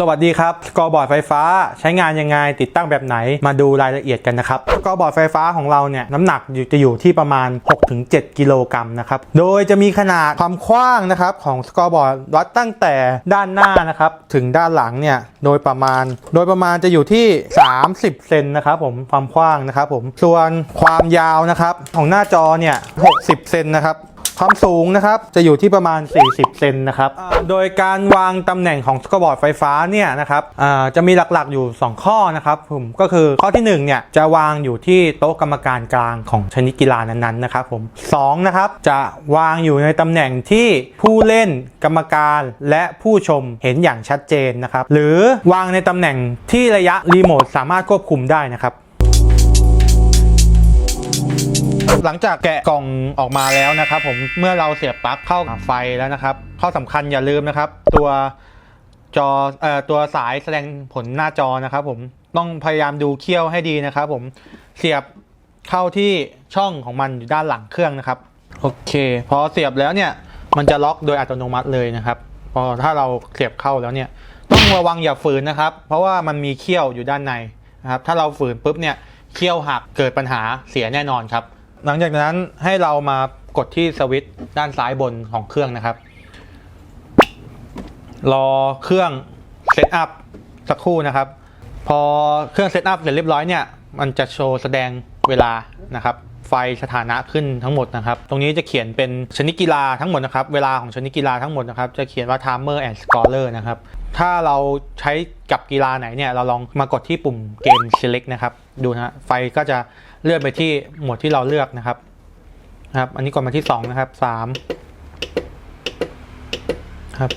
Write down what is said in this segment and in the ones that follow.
สวัสดีครับสกอบอร์ดไฟฟ้าใช้งานยังไงติดตั้งแบบไหนมาดูรายละเอียดกันนะครับสกอบอร์ดไฟฟ้าของเราเนี่ยน้ำหนักจะอยู่ที่ประมาณ 6-7 กิโลกรัมนะครับโดยจะมีขนาดความกว้างนะครับของสกอร์บอร์ดวัดตั้งแต่ด้านหน้านะครับถึงด้านหลังเนี่ยโดยประมาณ โดยประมาณจะอยู่ที่ 30 เซนนะครับผมความกว้างนะครับผมส่วนความยาวนะครับของหน้าจอเนี่ย60 เซนนะครับ ความสูงนะครับจะอยู่ที่ประมาณ 40 เซนนะครับโดยการวางตำแหน่งของสกอร์บอร์ดไฟฟ้าเนี่ยนะครับอ่าจะมีหลักๆอยู่ 2 ข้อนะครับผมก็คือข้อที่1เนี่ยจะวางอยู่ที่โต๊ะกรรมการกลางของชนิดกีฬานั้นๆนะครับผมสองนะครับจะวางอยู่ในตำแหน่งที่ผู้เล่นกรรมการและผู้ชมเห็นอย่างชัดเจนนะครับหรือวางในตำแหน่งที่ระยะรีโมทสามารถควบคุมได้นะครับ หลังจากแกะกล่องออกมาแล้วนะครับผมเมื่อเราเสียบปลั๊กเข้าไฟแล้วนะครับ ข้อสำคัญอย่าลืมนะครับ ตัวจอเอ่อตัวสายแสดงผลหน้าจอนะครับ ผมต้องพยายามดูเคี่ยวให้ดีนะครับ ผมเสียบเข้าที่ช่องของมันอยู่ด้านหลังเครื่องนะครับโอเค พอเสียบแล้วเนี่ยมันจะล็อกโดยอัตโนมัติเลยนะครับ พอถ้าเราเสียบเข้าแล้วเนี่ยต้องระวังอย่าฝืนนะครับ เพราะว่ามันมีเคี่ยวอยู่ด้านในนะครับ ถ้าเราฝืนปุ๊บเนี่ยเคี่ยวหักเกิดปัญหาเสียแน่นอนครับ หลังจากนั้นให้เรามากดที่สวิตช์ด้านซ้ายบนของเครื่องนะครับ รอเครื่องเซตอัพสักครู่นะครับ พอเครื่องเซตอัพเสร็จเรียบร้อยเนี่ย มันจะโชว์แสดงเวลานะครับ ไฟสถานะขึ้นทั้งหมดนะครับ ตรงนี้จะเขียนเป็นชนิดกีฬาทั้งหมดนะครับ เวลาของชนิดกีฬาทั้งหมดนะครับ จะเขียนว่า timer and scorer นะครับ ถ้าเราใช้กับกีฬาไหนเนี่ย เราลองมากดที่ปุ่มเกม select นะครับ ดูนะฮะไฟก็จะ เลื่อนไปที่หมวดที่เราเลือกนะครับนะครับ อันนี้กดมาที่2นะครับ3ครับ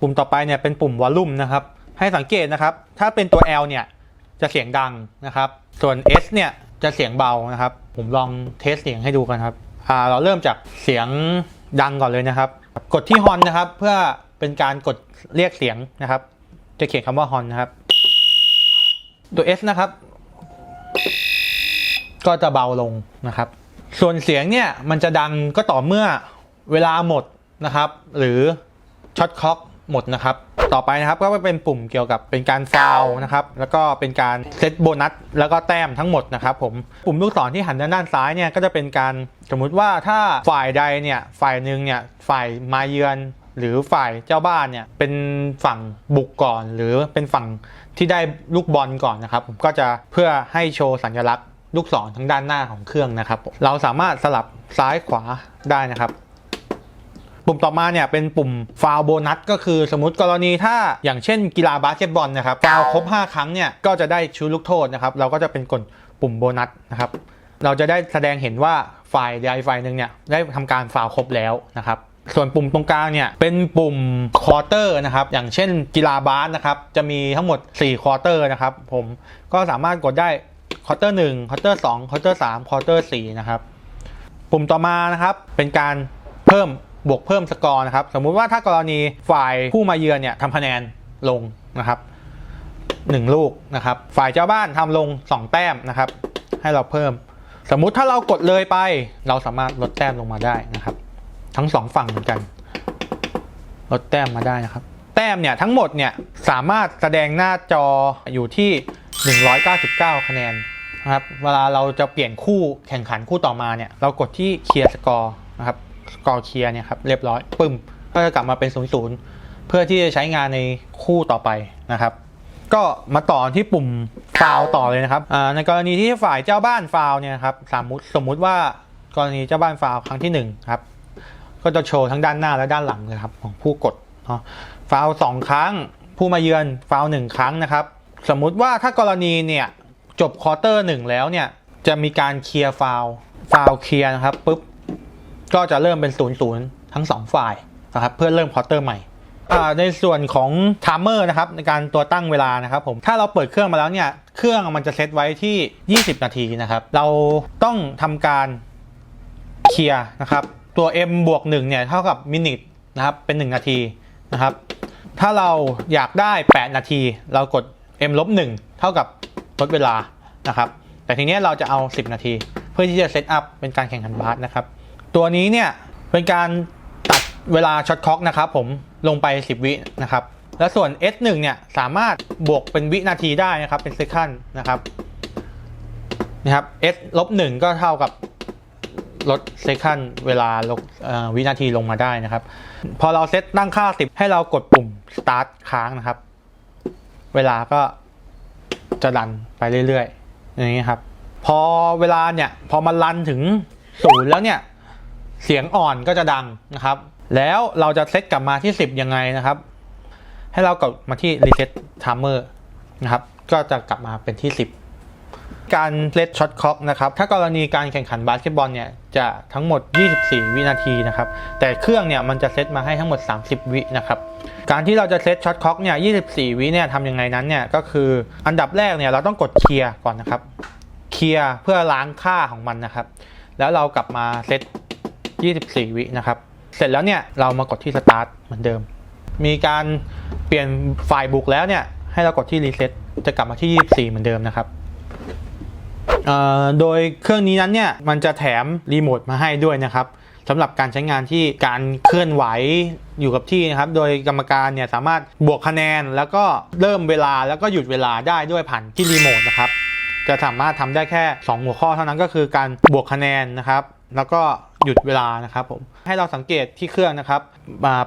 ปุ่มต่อไปเนี่ยเป็นปุ่มวอลลุ่มนะครับ ให้สังเกตนะครับ ถ้าเป็นตัว L เนี่ยจะเสียงดังนะครับ ส่วน S เนี่ยจะเสียงเบานะครับ ผมลองเทสเสียงให้ดูกันครับอ่าเราเริ่มจากเสียงดังก่อนเลยนะครับ กดที่ฮอนนะครับ เพื่อเป็นการกดเรียกเสียงนะครับ จะเขียนคำว่าฮอนนะครับ ตัว S นะครับ ก็จะเบาลงนะครับ ส่วนเสียงเนี่ยมันจะดังก็ต่อเมื่อเวลาหมดนะครับ หรือช็อตคล็อกหมดนะครับ ต่อไปนะครับก็เป็นปุ่มเกี่ยวกับเป็นการฟาวนะครับ แล้วก็เป็นการเซตโบนัสแล้วก็แต้มทั้งหมดนะครับผม ปุ่มลูกศรที่หันด้านด้านซ้ายเนี่ยก็จะเป็นการสมมุติว่าถ้าฝ่ายใดเนี่ยฝ่ายหนึ่งเนี่ยฝ่ายมาเยือน หรือฝ่ายเจ้าบ้านเนี่ยเป็นฝั่งบุกก่อน หรือเป็นฝั่งที่ได้ลูกบอลก่อนนะครับ ผมก็จะเพื่อให้โชว์สัญลักษณ์ ลูกศรทั้งด้านหน้าของเครื่องนะครับ เราสามารถสลับซ้ายขวาได้นะครับ ปุ่มต่อมาเนี่ยเป็นปุ่มฟาวโบนัสก็คือสมมติกรณีถ้าอย่างเช่นกีฬาบาสเกตบอลนะครับฟาวครบ 5 ครั้งเนี่ยก็จะได้ชูลูกโทษนะครับเราก็จะเป็นกดปุ่มโบนัสนะครับเราจะได้แสดงเห็นว่าฝ่ายใดฝ่ายหนึ่งเนี่ยได้ทำการฟาวครบแล้วนะครับส่วนปุ่มตรงกลางเนี่ยเป็นปุ่มควอเตอร์นะครับอย่างเช่นกีฬาบาสนะครับจะมีทั้งหมด 4ควอเตอร์นะครับผมก็สามารถกดได้ ควอเตอร์หนึ่งควอเตอร์สองควอเตอร์สามควอเตอร์สี่นะครับ ปุ่มต่อมานะครับ เป็นการเพิ่มบวกเพิ่มสกอร์นะครับ สมมุติว่าถ้ากรณีฝ่ายผู้มาเยือนเนี่ยทำคะแนนลงนะครับหนึ่งลูกนะครับ ฝ่ายเจ้าบ้านทำลง 2 แต้มนะครับ ให้เราเพิ่ม สมมุติถ้าเรากดเลยไป เราสามารถลดแต้มลงมาได้นะครับ ทั้งสองฝั่งเหมือนกัน ลดแต้มมาได้นะครับ แต้มเนี่ยทั้งหมดเนี่ยสามารถแสดงหน้าจออยู่ที่ 199 คะแนน นะครับเวลาเราจะเปลี่ยนคู่แข่งขันคู่ต่อมาเนี่ยเรากดที่เคลียร์สกอร์นะครับสกอร์เคลียร์เนี่ยครับเรียบร้อยปึ้มก็จะกลับมาเป็น0 0เพื่อที่จะใช้งานในคู่ต่อไปนะครับ ก็มาต่อที่ปุ่มฟาวต่อเลยนะครับในกรณีที่ฝ่ายเจ้าบ้านฟาวเนี่ยครับสมมติสมมุติว่ากรณีเจ้าบ้านฟาวครั้งที่หนึ่งครับก็จะโชว์ทั้งด้านหน้าและด้านหลังเลยครับของผู้กดเนาะฟาวสองครั้งผู้มาเยือนฟาวหนึ่งครั้งนะครับ สมมุติว่าถ้ากรณีเนี่ย จบควอเตอร์หนึ่งแล้วเนี่ย จะมีการเคลียร์ฟาวฟาวเคลียร์นะครับปุ๊บก็จะเริ่มเป็นศูนย์ศูนย์ทั้งสองฝ่ายนะครับเพื่อเริ่มควอเตอร์ใหม่ในส่วนของไทม์เมอร์นะครับในการตัวตั้งเวลานะครับผมถ้าเราเปิดเครื่องมาแล้วเนี่ย เครื่องมันจะเซตไว้ที่ 20 นาทีนะครับ เราต้องทำการเคลียร์นะครับตัว m บวก1เนี่ยเท่ากับมินิทนะครับเป็น 1 นาทีนะครับ ถ้าเราอยากได้ 8 นาที เรากด m ลบ1เท่ากับ ลดเวลานะครับ แต่ทีเนี้ยเราจะเอา 10 นาที เพื่อที่จะเซตอัพเป็นการแข่งขันบาสนะครับ ตัวนี้เนี่ยเป็นการตัดเวลาช็อตคล็อกนะครับผมลงไป 10 วินะครับ แล้วส่วน S1 เนี่ยสามารถบวกเป็นวินาทีได้นะครับเป็นเซคันนะครับนะครับ S ลบหนึ่งก็เท่ากับลดเซคันเวลาลงวินาทีลงมาได้นะครับ พอเราเซตตั้งค่า 10 ให้เรากดปุ่ม start ค้างนะครับ เวลาก็ จะดันไปเรื่อยๆ อย่างนี้ครับ พอเวลาเนี่ยพอมันรันถึงศูนย์แล้วเนี่ยเสียงอ่อนก็จะดังนะครับ แล้วเราจะเซตกลับมาที่ 10 ยังไงนะครับ ให้เรากลับมาที่ reset timer นะครับ ก็จะกลับมาเป็นที่ 10 การเซตช็อตคล็อกนะครับ ถ้ากรณีการแข่งขันบาสเกตบอลเนี่ยจะทั้งหมด 24 วินาทีนะครับ แต่เครื่องเนี่ยมันจะเซตมาให้ทั้งหมด 30 วินะครับ การที่เราจะเซตช็อตคล็อกเนี่ย 24 วิเนี่ยทำยังไงนั้นเนี่ยก็คืออันดับแรกเนี่ยเราต้องกดเคลียร์ก่อนนะครับ เคลียร์เพื่อล้างค่าของมันนะครับ แล้วเรากลับมาเซต 24 วินะครับ เสร็จแล้วเนี่ยเรามากดที่สตาร์ทเหมือนเดิม มีการเปลี่ยนไฟล์บุกแล้วเนี่ยให้เรากดที่รีเซ็ตจะกลับมาที่ 24 เหมือนเดิมนะครับ โดยเครื่องนี้นั้นเนี่ยมันจะแถมรีโมทมาให้ด้วยนะครับสำหรับการใช้งานที่การเคลื่อนไหวอยู่กับที่นะครับ โดยกรรมการเนี่ยสามารถบวกคะแนน แล้วก็เริ่มเวลาแล้วก็หยุดเวลาได้ด้วยผ่านที่รีโมทนะครับ จะสามารถทำได้แค่ 2 หัวข้อเท่านั้นก็คือการบวกคะแนนนะครับ แล้วก็หยุดเวลานะครับผมให้เราสังเกตที่เครื่องนะครับ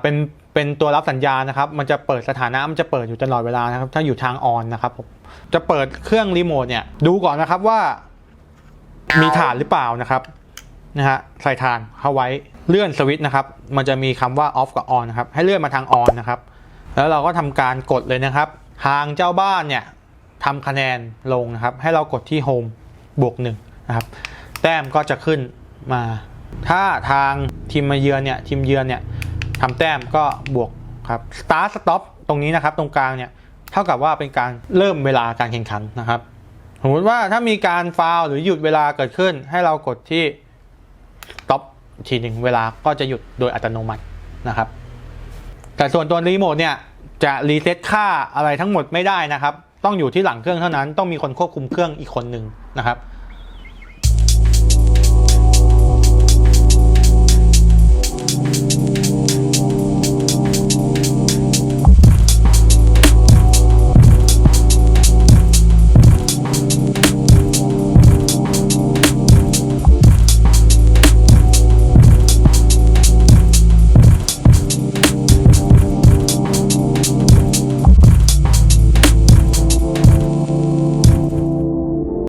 เป็น เป็นตัวรับสัญญาณนะครับ มันจะเปิดสถานะมันจะเปิดอยู่ตลอดเวลานะครับ ถ้าอยู่ทางออนนะครับผมจะเปิดเครื่องรีโมทเนี่ยดูก่อนนะครับว่า มีฐานหรือเปล่านะครับนะฮะใส่ฐานเข้าไว้เลื่อนสวิตช์นะครับ มันจะมีคำว่า off กับ on นะครับ ให้เลื่อนมาทาง on นนะครับ แล้วเราก็ทำการกดเลยนะครับ ทางเจ้าบ้านเนี่ยทำคะแนนลงนะครับ ให้เรากดที่ home บวกหนึ่งนะครับ แต้มก็จะขึ้นมา ถ้าทางทีมมาเยือนเนี่ยทีมเยือนเนี่ย ทำแต้มก็บวกครับ start stop ตรงนี้นะครับ ตรงกลางเนี่ยเท่ากับว่าเป็นการเริ่มเวลาการแข่งขันนะครับ สมมติว่าถ้ามีการฟาวหรือหยุดเวลาเกิดขึ้น ให้เรากดที่ stop ทีหนึ่งเวลาก็จะหยุดโดยอัตโนมัตินะครับ แต่ส่วนตัวรีโมทเนี่ยจะรีเซ็ตค่าอะไรทั้งหมดไม่ได้นะครับ ต้องอยู่ที่หลังเครื่องเท่านั้น ต้องมีคนควบคุมเครื่องอีกคนหนึ่งนะครับ